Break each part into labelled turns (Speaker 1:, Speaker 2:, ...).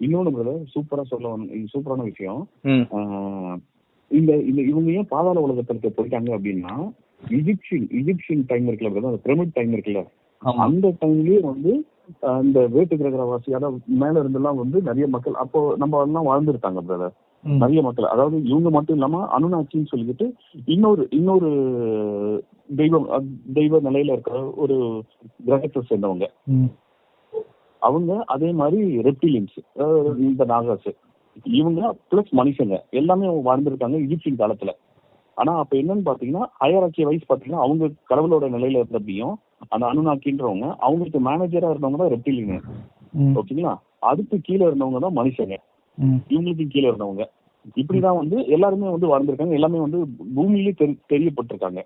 Speaker 1: இன்னொன்னு பிரதர் சூப்பரா சொல்ல சூப்பரான விஷயம். இந்த இந்த இவங்க ஏன் பாதாள உலகத்திற்கு போயிட்டாங்க அப்படின்னா இஜிப்சியன் இஜிப்சியன் டைம் இருக்குல்ல பிரதர் அந்த பிரமிட் டைம் இருக்குல்ல. அந்த டைம்லயே வந்து இந்த வேட்டு கிரகவாசி அதாவது மேல இருந்தெல்லாம் வந்து நிறைய மக்கள் அப்போ நம்ம எல்லாம் வாழ்ந்துருக்காங்க பிரதர். நிறைய மக்கள். அதாவது இவங்க மட்டும் இல்லாம அனுநாச்சின்னு சொல்லிட்டு இன்னொரு இன்னொரு தெய்வம் தெய்வ நிலையில இருக்கிற ஒரு கிரகத்தை சேர்ந்தவங்க. அவங்க அதே மாதிரி ரெப்டிலியன்ஸ் இந்த நாகாஸ் இவங்க பிளஸ் மனுஷங்க. எல்லாமே வாழ்ந்திருக்காங்க இஜிப்சியன் காலத்துல. ஆனா அப்ப என்னன்னு பாத்தீங்கன்னா ஹயராக்கி வைஸ் பாத்தீங்கன்னா அவங்க கடவுளோட நிலையில இருந்தப்பையும் அந்த அனுநாக்கின்றவங்க அவங்களுக்கு மேனேஜரா இருந்தவங்க தான் ரெப்டிலியன். ஓகேங்களா? அதுக்கு கீழே இருந்தவங்க தான் மனுஷங்க. இவங்களுக்கு கீழே இருந்தவங்க. இப்படிதான் வந்து எல்லாருமே வந்து வாழ்ந்திருக்காங்க. எல்லாமே வந்து பூமியிலே தெரி- தெரியப்பட்டிருக்காங்க.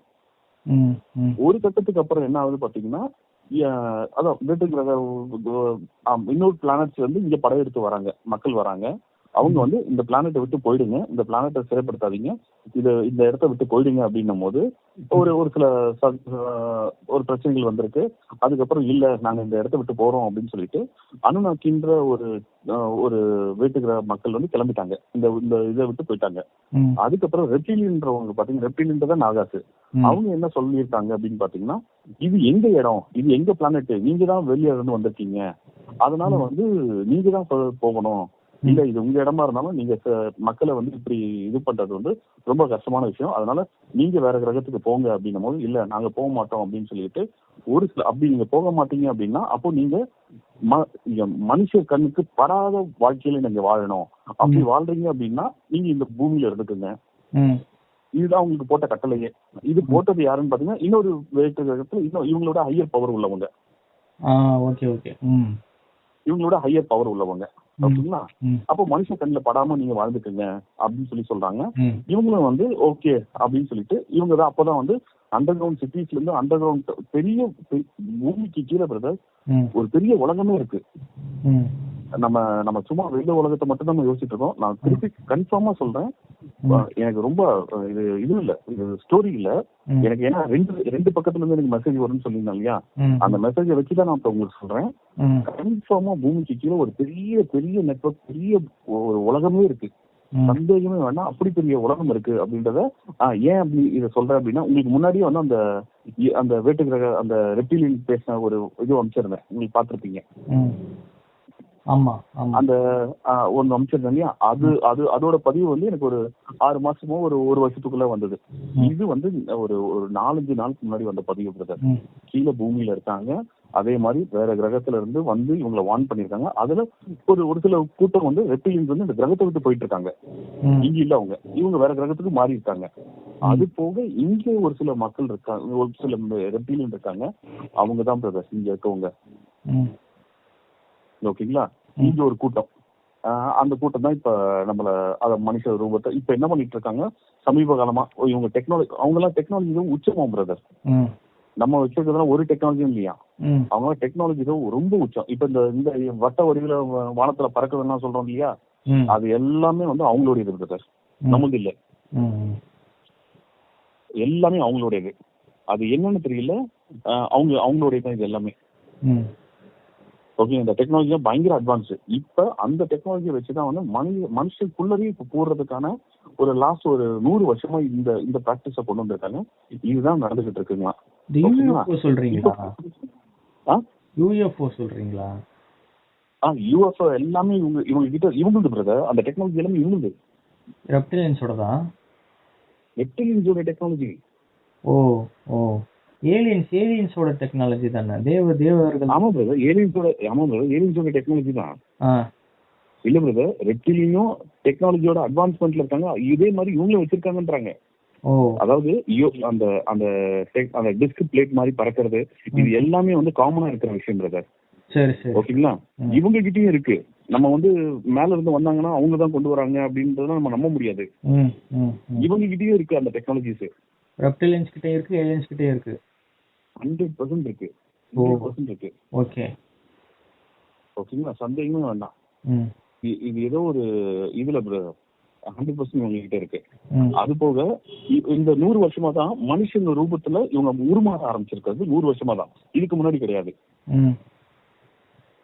Speaker 1: ஒரு கட்டத்துக்கு அப்புறம் என்ன ஆகுது பாத்தீங்கன்னா அதான் வேட்டு இன்னொரு பிளானட்ஸ் வந்து இங்க படையெடுத்து வராங்க மக்கள் வராங்க. அவங்க வந்து இந்த பிளானட்டை விட்டு போயிடுங்க. இந்த பிளானட்டை சிறைப்படுத்தாதீங்க. இது இந்த இடத்த விட்டு போயிடுங்க அப்படின்னும் போது ஒரு ஒரு சில ஒரு பிரச்சனைகள் வந்திருக்கு. அதுக்கப்புறம் இல்ல நாங்க இந்த இடத்த விட்டு போறோம் அப்படின்னு சொல்லிட்டு அனுநாக்கின்ற ஒரு ஒரு வேட்டுக்கிற மக்கள் வந்து கிளம்பிட்டாங்க. இந்த இந்த இதை விட்டு போயிட்டாங்க. அதுக்கப்புறம் ரெப்டிலின்றவங்க பாத்தீங்கன்னா ரெப்டிலின்றத நாகாசு. அவங்க என்ன சொல்லியிருக்காங்க அப்படின்னு பாத்தீங்கன்னா இது எங்க இடம்? இது எங்க பிளானட் நீங்க தான் வெளியே இருந்து வந்திருக்கீங்க. அதனால வந்து நீங்க தான் போகணும். இல்ல இது உங்க இடமா இருந்தாலும் நீங்க மக்களை வந்து இப்படி இது பண்றது வந்து ரொம்ப கஷ்டமான விஷயம். அதனால நீங்க வேற கிரகத்துக்கு போங்க அப்படின்னும் போது இல்ல நாங்க போக மாட்டோம் அப்படின்னு சொல்லிட்டு ஒரு சில அப்படி நீங்க போக மாட்டீங்க அப்படின்னா அப்போ நீங்க மனுஷ கண்ணுக்கு படாத வாழ்க்கையில நீங்க வாழணும். அப்படி வாழ்றீங்க அப்படின்னா நீங்க இந்த பூமியில இருந்துக்குங்க. இதுதான் உங்களுக்கு போட்ட கட்டளையே. இது போட்டது யாருன்னு பாத்தீங்கன்னா இன்னொரு வேட்டு கிரகத்துல இன்னும் இவங்களோட ஹையர் பவர் உள்ளவங்க.
Speaker 2: Okay okay.
Speaker 1: இவங்களோட ஹையர் பவர் உள்ளவங்க. ஓகேங்களா. அப்போ மனுஷ கண்ணுல படாம நீங்க வாழ்ந்துக்குங்க அப்படின்னு சொல்லி சொல்றாங்க. இவங்களும் வந்து ஓகே அப்படின்னு சொல்லிட்டு இவங்க தான் அப்பதான் வந்து அண்டர் கிரவுண்ட் சிட்டிஸ்ல இருந்து அண்டர் கிரவுண்ட் பெரிய பூமிக்கு கீழே பிரதர். ஒரு பெரிய உலகமே இருக்கு. நம்ம நம்ம சும்மா வெளில உலகத்தை மட்டும் தான் யோசிச்சுட்டு இருக்கோம் நான் திருப்பி கன்ஃபார்மா சொல்றேன். எனக்கு ரொம்ப இது இது இல்ல. இது ஸ்டோரி இல்ல. எனக்கு ஏன்னா ரெண்டு ரெண்டு பக்கத்துல இருந்து எனக்கு மெசேஜ் வரும்னு சொல்லியிருந்தேன் இல்லையா. அந்த மெசேஜை வச்சு தான் நான் இப்ப உங்களுக்கு சொல்றேன். கன்ஃபார்மா பூமிக்கு கீழே ஒரு பெரிய பெரிய நெட்வொர்க் பெரிய ஒரு உலகமே இருக்கு. சந்தேகமே வேணாம். அப்படி பெரிய உலகம் இருக்கு அப்படின்றத ஏன் அப்படி இதை சொல்றேன் அப்படின்னா உங்களுக்கு முன்னாடியே வந்து அந்த அந்த வேட்டு கிரக அந்த ரெப்டிலியன் பேசின ஒரு இது அமைச்சிருந்தேன் உங்களுக்கு
Speaker 2: ஆமா
Speaker 1: அந்த ஒண்ணு அமைச்சிருந்தேன் இல்லையா? அது அது அதோட பதிவு வந்து எனக்கு ஒரு ஆறு மாசமோ ஒரு ஒரு வருஷத்துக்குள்ள வந்தது. இது வந்து ஒரு ஒரு நாலஞ்சு நாளுக்கு முன்னாடி வந்த பதிவு பிரதர். கீழே பூமியில இருக்காங்க. அதே மாதிரி வேற கிரகத்துல இருந்து வந்து இவங்களை வான் பண்ணிருக்காங்க அதுல ஒரு ஒரு சில கூட்டம் வந்து ரெப்டிலியன்ஸ் வந்து இந்த கிரகத்தை விட்டு போயிட்டு இருக்காங்க. இங்க இல்ல அவங்க. இவங்க வேற கிரகத்துக்கு மாறி இருக்காங்க அது போக இங்க ஒரு சில மக்கள் இருக்காங்க ஒரு சில ரெப்டிலியன் இருக்காங்க. அவங்க தான் பிரதர் இங்க இருக்கவங்க. ஓகேங்களா இங்க ஒரு கூட்டம். அந்த கூட்டம் தான் இப்ப நம்மள அத மனுஷ ரூபத்தை இப்ப என்ன பண்ணிட்டு இருக்காங்க? சமீப காலமா இவங்க டெக்னாலஜி அவங்க எல்லாம் டெக்னாலஜி உச்சமா பிரதர். நம்ம வச்சிருக்கிறதுலாம் ஒரு டெக்னாலஜியும் இல்லையா. அவங்க டெக்னாலஜி ரொம்ப உச்சம். இப்ப இந்த இந்த வட்ட வடிவில வானத்துல பறக்குதுன்னா சொல்றோம் இல்லையா. அது எல்லாமே வந்து அவங்களுடைய பிரதர் நமக்கு இல்ல. எல்லாமே அவங்களுடையது. அது என்னன்னு தெரியல. அவங்க அவங்களுடைய தான் இது எல்லாமே. ஓகே இந்த டெக்னாலஜி பயங்கர அட்வான்ஸ் இப்ப அந்த டெக்னாலஜியை வச்சுதான் வந்து மனித மனுஷனுக்குள்ளவே இப்ப போடுறதுக்கான ஒரு லாஸ்ட் ஒரு நூறு வருஷமா இந்த இந்த பிராக்டிஸ கொண்டு வந்திருக்காங்க. இதுதான் நடந்துகிட்டு இருக்குங்களா?
Speaker 2: சொல்றீங்களா?
Speaker 1: ஆ?
Speaker 2: யூஎஃப்ஓ சொல்றீங்களா?
Speaker 1: ஆ யூஎஃப்ஓ எல்லாமே இவங்க இவங்க கிட்ட இவங்களுது பிரதர் அந்த டெக்னாலஜி எல்லாமே இவங்களுது
Speaker 2: ரெப்டிலியன்ஸோட தான்?
Speaker 1: ரெப்டிலியன்ஸோட டெக்னாலஜி
Speaker 2: ஓ ஓ. ஏலியன்ஸ் ஏலியன்ஸோட டெக்னாலஜி தானே? தேவ தேவர்கள்.
Speaker 1: ஆமா பிரதர் ஏலியன்ஸோட ஆமா பிரதர் ஏலியன்ஸோட டெக்னாலஜி தான். இல்ல பிரதர் ரெப்டிலியும் டெக்னாலஜியோட அட்வான்ஸ்மெண்ட்ல இருக்காங்க. இதே மாதிரி இவங்களும் வச்சிருக்காங்கன்றாங்க. அதாவது அந்த அந்த அந்த டிஸ்க் பிளேட் மாதிரி பறக்கிறது இது எல்லாமே வந்து காமனா இருக்கிற விஷயம் பிரதர்
Speaker 2: சரி சரி.
Speaker 1: ஓகேங்களா. இவங்க கிட்டயும் இருக்கு. நம்ம வந்து மேல இருந்து வந்தாங்கன்னா அவங்க தான் கொண்டு வராங்க அப்படின்றத நம்ம நம்ப முடியாது. இவங்க கிட்டயும் இருக்கு அந்த டெக்னாலஜிஸ்
Speaker 2: ரெப்டிலியன்ஸ் கிட்டே இருக்கு ஏலியன்ஸ் கிட்டே இருக்கு.
Speaker 1: ஹண்ட்ரட் பர்சன்ட் இருக்கு. பர்சன்ட் இருக்கு.
Speaker 2: ஓகே
Speaker 1: ஓகேங்களா சந்தேகமே வேண்டாம். இது ஏதோ ஒரு இதுல ஹண்ட்ரட் பர்சன்ட் உங்ககிட்ட இருக்கு. அது போக இந்த நூறு வருஷமா தான் மனுஷன் ரூபத்துல இவங்க உருமாற ஆரம்பிச்சிருக்கிறது நூறு வருஷமா தான். இதுக்கு முன்னாடி கிடையாது.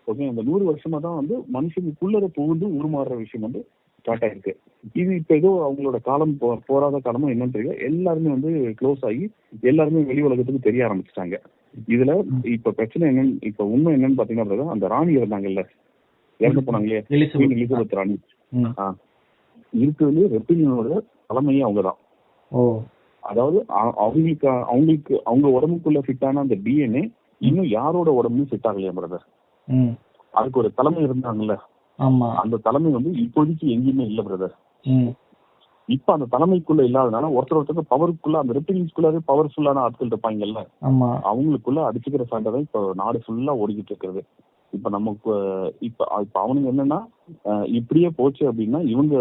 Speaker 1: ஓகே அந்த நூறு வருஷமா தான் வந்து மனுஷனுக்குள்ளர புகுந்து உருமாறுற விஷயம் வந்து ஸ்டார்ட் ஆயிருக்கு இது இப்ப ஏதோ அவங்களோட காலம் போராத காலமா என்னன்னு தெரியல. எல்லாருமே வந்து க்ளோஸ் ஆகி எல்லாருமே வெளி உலகத்துக்கு தெரிய ஆரம்பிச்சிட்டாங்க. இதுல இப்ப பிரச்சனை என்னன்னு இப்ப உண்மை என்னன்னு பாத்தீங்கன்னா அந்த ராணி இருந்தாங்கல்ல இறந்து போனாங்களே.
Speaker 2: எலிசபெத்.
Speaker 1: ராணி. இருக்கிறதுலே ரெப்பினியனோட தலைமையே அவங்கதான். அதாவது அவங்களுக்கு அவங்களுக்கு அவங்க உடம்புக்குள்ள ஃபிட் ஆன அந்த டிஎன்ஏ இன்னும் யாரோட உடம்பும் ஃபிட் ஆகலையா பிரதர்? அதுக்கு ஒரு தலைமை இருந்தாங்கல்ல.
Speaker 2: ஆமா.
Speaker 1: அந்த தலைமை வந்து இப்போதைக்கு எங்கேயுமே இல்ல பிரதர் இப்ப அந்த தலைமைக்குள்ள இல்லாதனால ஒருத்தர் ஒருத்தருக்கு பவருக்குள்ள அந்த ரெப்பினியன்ஸ்குள்ளாவே பவர்ஃபுல்லான ஆட்கள் இருப்பாங்கல்ல அவங்களுக்குள்ள அடிச்சுக்கிற சண்டை தான் இப்ப நாடு ஃபுல்லா ஓடிக்கிட்டு இருக்கிறது இப்ப நமக்கு இப்ப இப்ப அவனுங்க என்னன்னா இப்படியே போச்சு அப்படின்னா இவங்க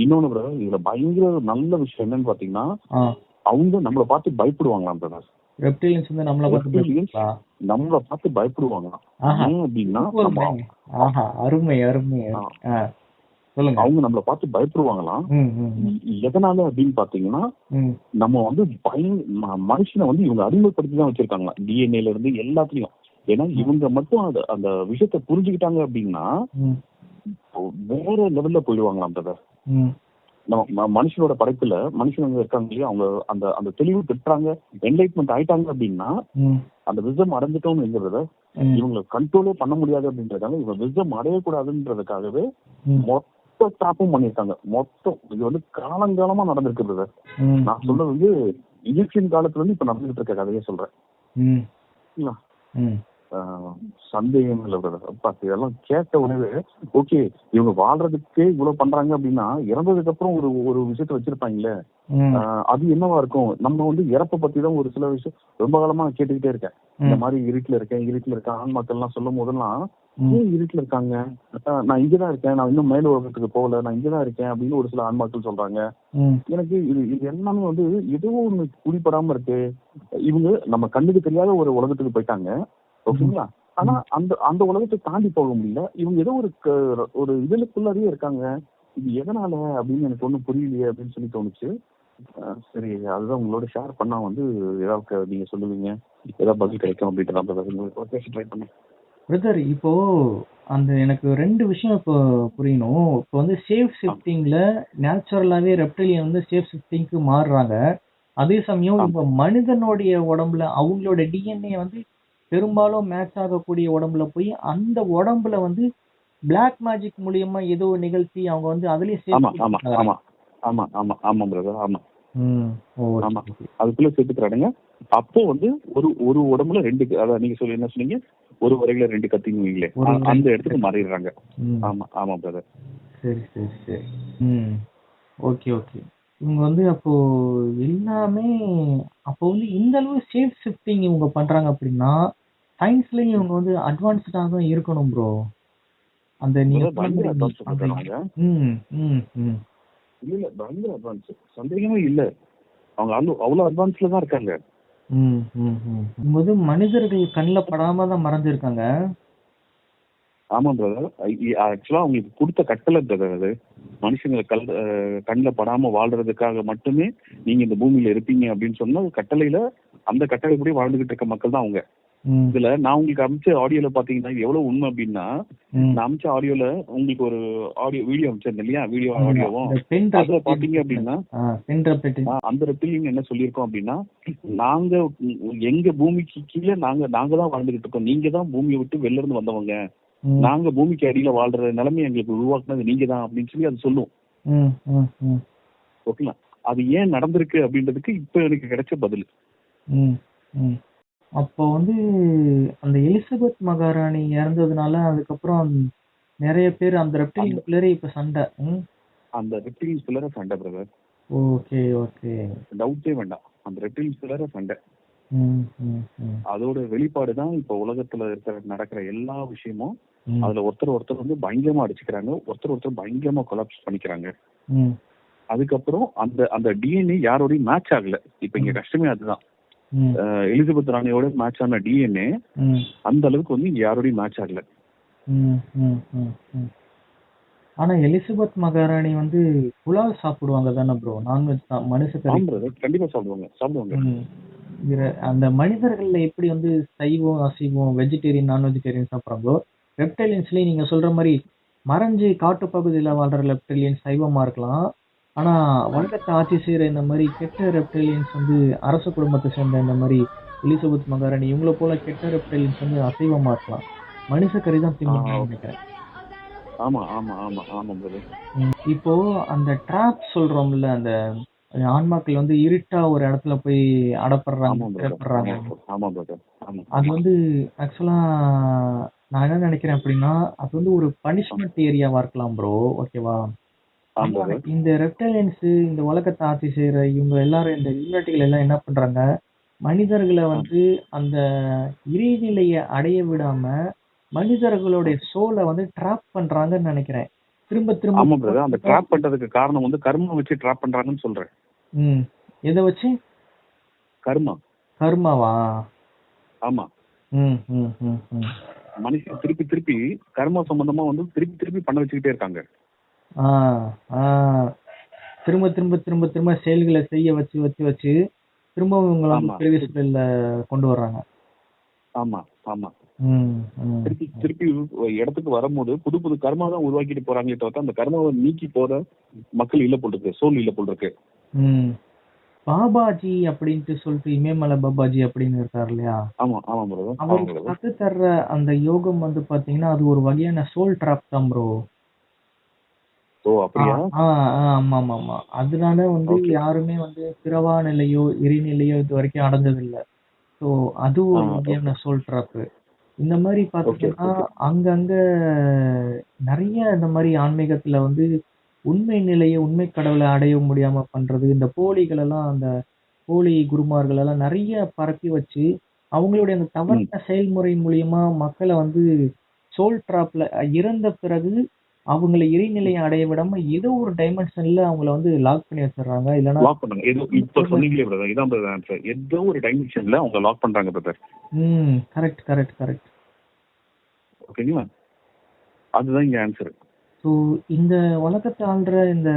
Speaker 1: இன்னொன்னு brother, இதுல பயங்கர நல்ல விஷயம் என்னன்னு பாத்தீங்கன்னா அவங்க நம்மள பார்த்து பயப்படுவாங்களாம் பிரதர்
Speaker 2: ரெப்டிலியன்ஸ் வந்து நம்மள பார்த்து?
Speaker 1: நம்மள பார்த்து ஏன் அப்படின்னா.
Speaker 2: ஆஹா அருமை அருமை சொல்லுங்க.
Speaker 1: அவங்க நம்மள பார்த்து பயப்படுவாங்களாம் எதனால அப்படின்னு பாத்தீங்கன்னா நம்ம வந்து பய மனுஷனை வந்து இவங்க அடிமைப்படுத்தி தான் வச்சிருக்காங்க டிஎன்ஏல இருந்து எல்லாத்துலயும். ஏன்னா இவங்க மட்டும் அந்த அந்த விஷயத்த புரிஞ்சுக்கிட்டாங்க அப்படின்னா வேற லெவல்ல போயிடுவாங்களாம் பிரதர் நம்ம மனுஷனோட படைப்புல மனுஷங்க இருக்காங்க இல்லையா? அவங்க அந்த அந்த தெளிவு பெற்றாங்க என்லைட்மெண்ட் ஆயிட்டாங்க அப்படின்னா அந்த விசம்
Speaker 2: ம்.
Speaker 1: இவங்களை கண்ட்ரோலே பண்ண முடியாது அப்படின்றதால இவங்க விசம் அடையக்கூடாதுன்றதுக்காகவே மொத்த ஸ்டாப்பும் பண்ணியிருக்காங்க. மொத்தம். இது வந்து காலங்காலமா நடந்திருக்கு நான் சொல்றது வந்து இஜிப்சியன் காலத்துல இருந்து இப்ப நடந்துட்டு இருக்க கதையை சொல்றேன். இல்லை பிரதர் அப்பா இதெல்லாம் கேட்ட உடனே ஓகே இவங்க வாழ்றதுக்கே இவ்வளவு பண்றாங்க அப்படின்னா இறந்ததுக்கு அப்புறம் ஒரு ஒரு விஷயத்த வச்சிருப்பாங்களே. அது என்னவா இருக்கும்? நம்ம வந்து இறப்ப பத்தி தான் ஒரு சில விஷயம் ரொம்ப காலமா கேட்டுக்கிட்டே இருக்கேன். இந்த மாதிரி இருட்டுல இருக்கேன் இருட்டுல இருக்கேன் ஆண் மக்கள் எல்லாம் சொல்லும் போதெல்லாம் ஏன் இருட்டுல இருக்காங்க? ஆஹ் நான் இங்கதான் இருக்கேன் நான் இன்னும் மேல உலகத்துக்கு போகல நான் இங்கதான் இருக்கேன் அப்படின்னு ஒரு சில ஆண் மக்கள் சொல்றாங்க எனக்கு இது இது எல்லாமே வந்து ஏதோ ஒண்ணு குடிப்படாம இருக்கு. இவங்க நம்ம கண்ணுக்கு தெரியாத ஒரு உலகத்துக்கு போயிட்டாங்க. ஓகேங்களா? ஆனா அந்த அந்த உலகத்தை தாண்டி போக முடியல. இவங்க ஏதோ ஒரு ஒரு இதுலக்குள்ளவே இருக்காங்க. இது எதனால அப்படின்னு எனக்கு ஒண்ணும் புரியலையே அப்படின்னு சொல்லி தோணுச்சு. சரி அதுதான் உங்களோட ஷேர் பண்ணா வந்து ஏதாவது நீங்க சொல்லுவீங்க. ஏதாவது பதில் கிடைக்கும் அப்படின்ட்டு ட்ரை பண்ணேன்
Speaker 2: பிரதர் இப்போ அந்த எனக்கு ரெண்டு விஷயம் இப்போ புரியணும். இப்போ வந்து சேஃப் ஷிஃப்டிங்ல நேச்சுரலாவே ரெப்டிலியன் வந்து சேஃப் ஷிஃப்டிங்க்கு மாறுறாங்க. அதே சமயம் இப்போ மனிதனுடைய உடம்புல அவங்களோட டிஎன்ஏ வந்து பெரும்பாலும் மேட்ச் ஆகக்கூடிய உடம்புல போய் அந்த உடம்புல வந்து பிளாக் மேஜிக் மூலியமா ஏதோ நிகழ்த்தி அவங்க வந்து அதுலயே
Speaker 1: ஆமா ஆமா ஆமா ஆமா ஆமா ஆமா பிரதர் ஆமா. ஆமா. அதுக்குள்ள சேர்த்துக்கிறானுங்க. அப்போ வந்து ஒரு ஒரு உடம்புல ரெண்டு அதான் நீங்க சொல்லி என்ன சொன்னீங்க? ஒரு வரையில ரெண்டு அ- அந்த இடத்துக்கு மாறிடுறாங்க. ஆமா ஆமா பிரதர்
Speaker 2: சரி சரி சரி. ம். Okay okay. இவங்க வந்து அப்போ எல்லாமே அப்போ வந்து இந்த அளவு சேஃப் ஷிஃப்டிங் இவங்க பண்றாங்க அப்படின்னா சயின்ஸ்லயும் இவங்க வந்து அட்வான்ஸ்டா தான் இருக்கணும் ப்ரோ அந்த நீங்க ம் ம் ம்.
Speaker 1: இல்ல இல்ல பயங்கர அட்வான்ஸ் சந்தேகமே இல்ல. அவங்க அவ்வளவு அட்வான்ஸ்ல தான் இருக்காங்க.
Speaker 2: ம் ம் ம். இவங்க வந்து மனிதர்கள் கண்ணில் படாம தான் மறைஞ்சிருக்காங்க
Speaker 1: ஆமா பிரதர் ஆக்சுவலா அவங்களுக்கு கொடுத்த கட்டளை பிரதர் அது. மனுஷங்க கல் கண்ணுல படாம வாழ்றதுக்காக மட்டுமே நீங்க இந்த பூமியில இருப்பீங்க அப்படின்னு சொன்னா கட்டளையில அந்த கட்டளைப்படி வாழ்ந்துகிட்டு இருக்க மக்கள் தான் அவங்க. இதுல நான் உங்களுக்கு அமைச்ச ஆடியோல பாத்தீங்கன்னா இது எவ்வளவு உண்மை அப்படின்னா நான் அமைச்ச ஆடியோல உங்களுக்கு ஒரு ஆடியோ வீடியோ அமைச்சிருந்தேன் இல்லையா? வீடியோ. ஆடியோவும் அதுல பாத்தீங்க அப்படின்னா
Speaker 2: ரெப்டிலியன்
Speaker 1: அந்த ரெப்பிலிங்க என்ன சொல்லியிருக்கோம் அப்படின்னா நாங்க எங்க பூமிக்கு கீழே நாங்க நாங்க தான் வாழ்ந்துகிட்டு இருக்கோம். நீங்க தான் பூமியை விட்டு வெளில இருந்து வந்தவங்க. நாங்க பூமிக்கு அடியில வாழ்ற நிலைமை எங்களுக்கு உருவாக்குனது நீங்க தான் அப்படின்னு சொல்லி அது சொல்லும்.
Speaker 2: ம் ம் ம்.
Speaker 1: ஓகேங்களா? அது ஏன் நடந்திருக்கு அப்படின்றதுக்கு இப்ப எனக்கு கிடைச்ச பதில்.
Speaker 2: அப்போ வந்து அந்த எலிசபெத் மகாராணி இறந்ததுனால அதுக்கப்புறம் நிறைய பேர் அந்த ரெப்டிலியன்குள்ளே இப்ப சண்டை. ம்?
Speaker 1: அந்த ரெப்டிலியன்ஸ் பிள்ளர சண்டை பிரதர்
Speaker 2: ஓகே ஓகே.
Speaker 1: டவுட்டே வேண்டாம். அந்த ரெப்டிலியன்ஸ் பிள்ளர சண்டை.
Speaker 2: ம் ம் ம்.
Speaker 1: அதோட வெளிப்பாடு தான் இப்ப உலகத்துல இருக்கிற நடக்கிற எல்லா விஷயமும்
Speaker 2: ம்.
Speaker 1: அதுல ஒருத்தர் ஒருத்தர் வந்து பயங்கரமா அடிச்சுக்கிறாங்க. ஒருத்தர் ஒருத்தர் பயங்கரமா கொலாப்ஸ் பண்ணிக்கிறாங்க.
Speaker 2: ம்.
Speaker 1: அதுக்கப்புறம் அந்த அந்த டிஎன்ஏ யாரோடயும் மேட்ச் ஆகல. இப்ப இங்க கஷ்டமே அதுதான். எலிசபெத் ராணியோட மேட்ச் ஆன டிஎன்ஏ அந்த அளவுக்கு வந்து யாரோடயும் மேட்ச் ஆகல.
Speaker 2: ஆனா எலிசபெத் மகாராணி வந்து புலாவ் சாப்பிடுவாங்க தானே ப்ரோ நான்வெஜ் தான் மனுஷ
Speaker 1: கண்டிப்பா சாப்பிடுவாங்க சாப்பிடுவாங்க.
Speaker 2: அந்த மனிதர்கள்ல எப்படி வந்து சைவம் அசைவம் வெஜிடேரியன் நான் வெஜிடேரியன் சாப்பிட்றாங்களோ ரெப்டைலியன்ஸ்லயும் நீங்க சொல்ற மாதிரி மறைஞ்சு காட்டுப்பகுதியில வாழ்ற ரெப்டைலியன்ஸ் சைவமா இருக்கலாம். ஆனா உலகத்தை ஆட்சி செய்யற இந்த மாதிரி கெட்ட ரெப்டைலியன்ஸ் வந்து அரச குடும்பத்தை சேர்ந்த இந்த மாதிரி எலிசபெத் மகாராணி இவங்கள போல கெட்ட ரெப்டைலியன்ஸ் வந்து அசைவமா இருக்கலாம். மனுஷ கறி தான் தின்னு நினைக்கிறேன்.
Speaker 1: ஆமா ஆமா ஆமா ஆமா
Speaker 2: இப்போ அந்த ட்ராப் சொல்றோம்ல அந்த ஆன்மாக்கள் வந்து இருட்டா ஒரு இடத்துல போய் அடப்படுறாங்க அது வந்து ஆக்சுவலா நான் என்ன நினைக்கிறேன் அப்படின்னா அது வந்து ஒரு பனிஷ்மெண்ட் ஏரியாவா இருக்கலாம் ப்ரோ ஓகேவா இந்த ரெப்டைலியன்ஸ் இந்த உலகத்தை ஆட்சி செய்யற இவங்க எல்லாரும் இந்த யூனிட்டிகள் எல்லாம் என்ன பண்றாங்க? மனிதர்களை வந்து அந்த இறைநிலையை அடைய விடாம மனிதர்களுடைய சோலை வந்து ட்ராப் பண்றாங்கன்னு நினைக்கிறேன். திரும்ப திரும்ப
Speaker 1: ஆமா பிரதர் அந்த ட்ராப் பண்றதுக்கு காரணம் வந்து கர்மா வச்சு ட்ராப் பண்றாங்கன்னு சொல்றேன்.
Speaker 2: ம். எதை வச்சு?
Speaker 1: கர்மா.
Speaker 2: கர்மாவா?
Speaker 1: ஆமா.
Speaker 2: ம் ம் ம்.
Speaker 1: மனுஷன் திருப்பி திருப்பி கர்மா சம்பந்தமா வந்து திருப்பி திருப்பி பண்ண வச்சுக்கிட்டே இருக்காங்க.
Speaker 2: திரும்ப திரும்ப திரும்ப திரும்ப செயல்களை செய்ய வச்சு வச்சு வச்சு திரும்ப இவங்களை வந்து சூழல்ல கொண்டு வர்றாங்க.
Speaker 1: ஆமா ஆமா. திருப்பி திருப்பி இடத்துக்கு வரும்போது புது புது கர்மா தான் உருவாக்கிட்டு போறாங்களே தவிர்த்து அந்த கர்மாவை நீக்கி போற மக்கள் இல்ல போல் இருக்கு சோல் இல்ல போல் இருக்கு.
Speaker 2: பாபாஜி அப்படின்ட்டு சொல்லிட்டு இமயமலை பாபாஜி அப்படின்னு இருக்காரு இல்லையா?
Speaker 1: ஆமா ஆமா பிரதர் ஆமா
Speaker 2: அவர்
Speaker 1: பிரதர்
Speaker 2: கத்து தர்ற அந்த யோகம் வந்து பாத்தீங்கன்னா அது ஒரு வகையான சோல் ட்ராப் தான் ப்ரோ
Speaker 1: ஓ அப்படியா?
Speaker 2: ஆமா ஆமா ஆமா அதனால வந்து. யாருமே வந்து பிறவா நிலையோ இறைநிலையோ இது வரைக்கும் அடைஞ்சது இல்ல ஸோ அது ஒரு
Speaker 1: ஆ,
Speaker 2: வகையான சோல் ட்ராப் இந்த மாதிரி பாத்தீங்கன்னா
Speaker 1: okay.
Speaker 2: அங்கங்க நிறைய இந்த மாதிரி ஆன்மீகத்துல வந்து உண்மை நிலையை உண்மை கடவுளை அடைய முடியாம பண்றது இந்த போலிகள் எல்லாம் அந்த போலி குருமார்கள் எல்லாம் நிறைய பரப்பி வச்சு அவங்களுடைய அந்த தவறான செயல்முறை மூலியமா மக்களை வந்து சோல் டிராப்ல இறந்த பிறகு அவங்கள இறைநிலையை அடைய விடாம ஏதோ ஒரு டைமென்ஷன்ல அவங்கள வந்து லாக் பண்ணி வச்சிடுறாங்க. இல்லைன்னா
Speaker 1: லாக் பண்ணுங்க. ஏதோ இப்ப சொன்னீங்களே பிரதர் இதான் பிரதர் ஆன்சர் ஏதோ ஒரு டைமென்ஷன்ல அவங்க லாக் பண்றாங்க பிரதர்
Speaker 2: ம் கரெக்ட் கரெக்ட் கரெக்ட்
Speaker 1: ஓகேங்களா அதுதான் இங்க ஆன்சர்
Speaker 2: ஸோ இந்த உலகத்தை ஆள்ற இந்த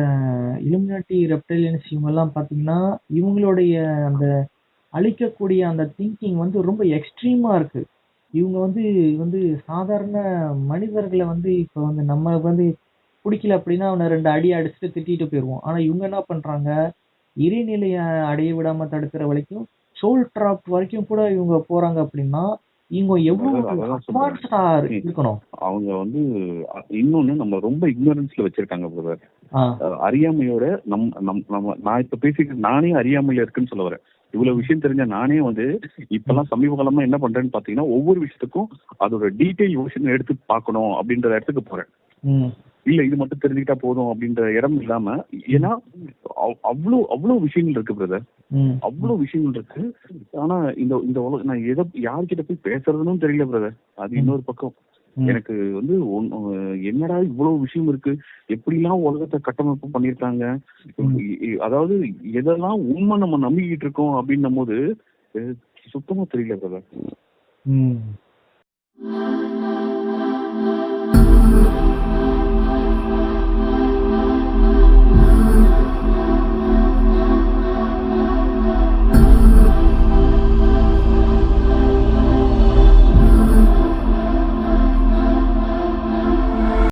Speaker 2: இலுமினாட்டி ரெப்டைலியன்ஸ் இவங்கெல்லாம் பார்த்தீங்கன்னா இவங்களுடைய அந்த அழிக்கக்கூடிய அந்த திங்கிங் வந்து ரொம்ப எக்ஸ்ட்ரீமா இருக்கு. இவங்க வந்து வந்து சாதாரண மனிதர்களை வந்து இப்போ வந்து நம்ம வந்து பிடிக்கல அப்படின்னா அவனை ரெண்டு அடி அடிச்சுட்டு திட்டிட்டு போயிடுவோம் ஆனா இவங்க என்ன பண்றாங்க? இறைநிலையை அடைய விடாம தடுக்கிற வரைக்கும் சோல் ட்ராப் வரைக்கும் கூட இவங்க போறாங்க அப்படின்னா இவங்க எவ்வளவு இருக்கணும்.
Speaker 1: அவங்க வந்து இன்னொன்னு நம்ம ரொம்ப இக்னோரன்ஸ்ல வச்சிருக்காங்க பிரதர் அறியாமையோட நம் நம் நம்ம நான் இப்ப பேசிக்கிட்டு நானே அறியாமையில இருக்குன்னு சொல்ல வரேன். இவ்வளவு விஷயம் தெரிஞ்ச நானே வந்து இப்பெல்லாம் சமீப காலமா என்ன பண்றேன்னு பாத்தீங்கன்னா ஒவ்வொரு விஷயத்துக்கும் அதோட டீடைல் யோசனை எடுத்து பார்க்கணும் அப்படின்ற இடத்துக்கு போறேன். இல்ல இது மட்டும் தெரிஞ்சுக்கிட்டா போதும் அப்படின்ற இடம் இல்லாம ஏன்னா அவ்- அவ்வளவு அவ்வளவு விஷயங்கள் இருக்கு பிரதர் அவ்வளவு விஷயங்கள் இருக்கு. ஆனா இந்த இந்த உலக நான் எதை யார்கிட்ட போய் பேசுறதுன்னு தெரியல பிரதர் அது இன்னொரு பக்கம். எனக்கு வந்து என்னடா இவ்வளவு விஷயம் இருக்கு? எப்படிலாம் உலகத்தை கட்டமைப்பு பண்ணிருக்காங்க அதாவது எதெல்லாம் உண்மை நம்ம நம்பிக்கிட்டு இருக்கோம் அப்படின்னும் போது சுத்தமா தெரியல பிரதர்